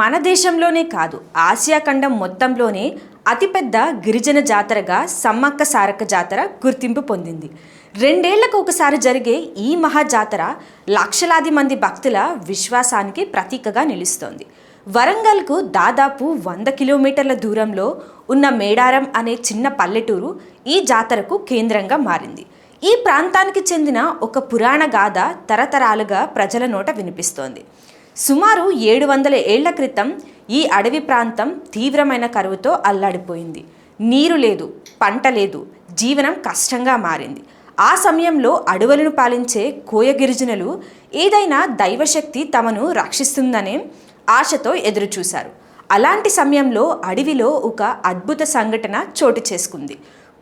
మన దేశంలోనే కాదు ఆసియా ఖండం మొత్తంలోనే అతిపెద్ద గిరిజన జాతరగా సమ్మక్క సారక్క జాతర గుర్తింపు పొందింది. రెండేళ్ళకు ఒకసారి జరిగే ఈ మహా జాతర లక్షలాది మంది భక్తుల విశ్వాసానికి ప్రతీకగా నిలుస్తోంది. వరంగల్కు దాదాపు వంద కిలోమీటర్ల దూరంలో ఉన్న మేడారం అనే చిన్న పల్లెటూరు ఈ జాతరకు కేంద్రంగా మారింది. ఈ ప్రాంతానికి చెందిన ఒక పురాణ గాథ తరతరాలుగా ప్రజల నోట వినిపిస్తోంది. సుమారు ఏడు వందల ఏళ్ళ క్రితం ఈ అడవి ప్రాంతం తీవ్రమైన కరువుతో అల్లాడిపోయింది. నీరు లేదు పంట లేదు జీవనం కష్టంగా మారింది. ఆ సమయంలో అడవులను పాలించే కోయ గిరిజనులు ఏదైనా దైవశక్తి తమను రక్షిస్తుందనే ఆశతో ఎదురుచూశారు. అలాంటి సమయంలో అడవిలో ఒక అద్భుత సంఘటన చోటు చేసుకుంది.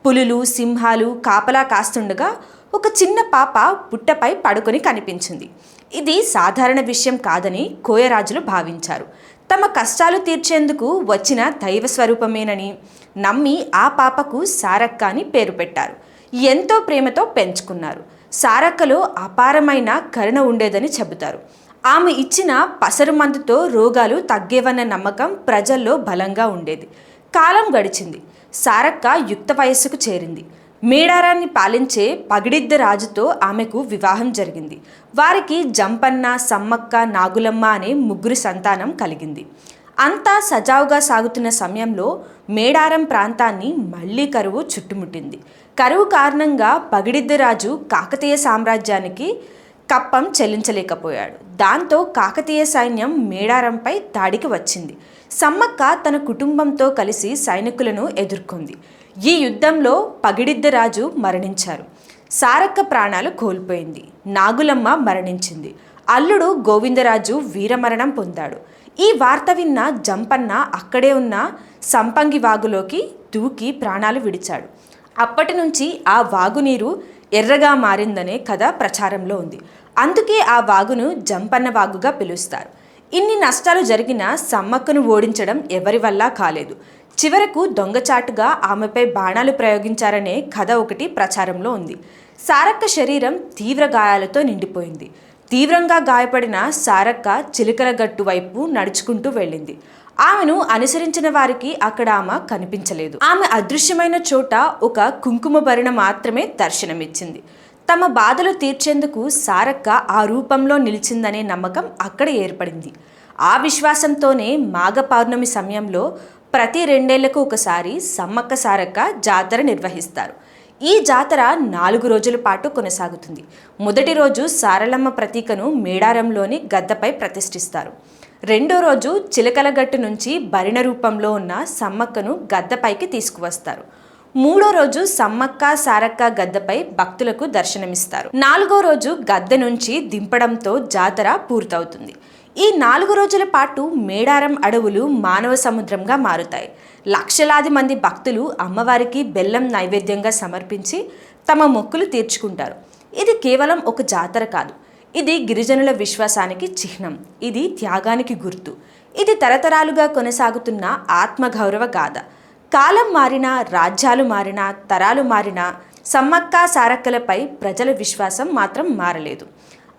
పులులు సింహాలు కాపలా కాస్తుండగా ఒక చిన్న పాప బుట్టపై పడుకొని కనిపించింది. ఇది సాధారణ విషయం కాదని కోయరాజులు భావించారు. తమ కష్టాలు తీర్చేందుకు వచ్చిన దైవ స్వరూపమేనని నమ్మి ఆ పాపకు సారక్క అని పేరు పెట్టారు. ఎంతో ప్రేమతో పెంచుకున్నారు. సారక్కలో అపారమైన కరుణ ఉండేదని చెబుతారు. ఆమె ఇచ్చిన పసరు మందుతో రోగాలు తగ్గేవన్న నమ్మకం ప్రజల్లో బలంగా ఉండేది. కాలం గడిచింది. సారక్క యుక్త వయస్సుకు చేరింది. మేడారాన్ని పాలించే పగిడిద్ద రాజుతో ఆమెకు వివాహం జరిగింది. వారికి జంపన్న సమ్మక్క నాగులమ్మ అనే ముగ్గురు సంతానం కలిగింది. అంతా సజావుగా సాగుతున్న సమయంలో మేడారం ప్రాంతాన్ని మళ్ళీ కరువు చుట్టుముట్టింది. కరువు కారణంగా పగిడిద్ద రాజు కాకతీయ సామ్రాజ్యానికి కప్పం చెల్లించలేకపోయాడు. దాంతో కాకతీయ సైన్యం మేడారంపై దాడికి వచ్చింది. సమ్మక్క తన కుటుంబంతో కలిసి సైనికులను ఎదుర్కొంది. ఈ యుద్ధంలో పగిడిద్దరాజు మరణించారు. సారక్క ప్రాణాలు కోల్పోయింది. నాగులమ్మ మరణించింది. అల్లుడు గోవిందరాజు వీరమరణం పొందాడు. ఈ వార్త విన్న జంపన్న అక్కడే ఉన్న సంపంగి వాగులోకి దూకి ప్రాణాలు విడిచాడు. అప్పటి నుంచి ఆ వాగునీరు ఎర్రగా మారిందనే కథ ప్రచారంలో ఉంది. అందుకే ఆ వాగును జంపన్న వాగుగా పిలుస్తారు. ఇన్ని నష్టాలు జరిగినా సమ్మక్కను ఓడించడం ఎవరి వల్ల కాలేదు. చివరకు దొంగచాటుగా ఆమెపై బాణాలు ప్రయోగించారనే కథ ఒకటి ప్రచారంలో ఉంది. సారక్క శరీరం తీవ్ర గాయాలతో నిండిపోయింది. తీవ్రంగా గాయపడిన సారక్క చిలకలగట్టు వైపు నడుచుకుంటూ వెళ్ళింది. ఆమెను అనుసరించిన వారికి అక్కడ ఆమె కనిపించలేదు. ఆమె అదృశ్యమైన చోట ఒక కుంకుమ భరణ మాత్రమే దర్శనమిచ్చింది. తమ బాధలు తీర్చేందుకు సారక్క ఆ రూపంలో నిలిచిందనే నమ్మకం అక్కడ ఏర్పడింది. ఆ విశ్వాసంతోనే మాఘ పౌర్ణమి సమయంలో ప్రతి రెండేళ్ళకు ఒకసారి సమ్మక్క సారక్క జాతర నిర్వహిస్తారు. ఈ జాతర నాలుగు రోజుల పాటు కొనసాగుతుంది. మొదటి రోజు సారలమ్మ ప్రతీకను మేడారంలోని గద్దపై ప్రతిష్ఠిస్తారు. రెండో రోజు చిలకలగట్టు నుంచి భరిణ రూపంలో ఉన్న సమ్మక్కను గద్దపైకి తీసుకువస్తారు. మూడో రోజు సమ్మక్క సారక్క గద్దపై భక్తులకు దర్శనమిస్తారు. నాలుగో రోజు గద్దె నుంచి దింపడంతో జాతర పూర్తవుతుంది. ఈ నాలుగు రోజుల పాటు మేడారం అడవులు మానవ సముద్రంగా మారుతాయి. లక్షలాది మంది భక్తులు అమ్మవారికి బెల్లం నైవేద్యంగా సమర్పించి తమ మొక్కులు తీర్చుకుంటారు. ఇది కేవలం ఒక జాతర కాదు. ఇది గిరిజనుల విశ్వాసానికి చిహ్నం. ఇది త్యాగానికి గుర్తు. ఇది తరతరాలుగా కొనసాగుతున్న ఆత్మగౌరవ గాథ. కాలం మారినా రాజ్యాలు మారినా తరాలు మారినా సమ్మక్క సారక్కలపై ప్రజల విశ్వాసం మాత్రం మారలేదు.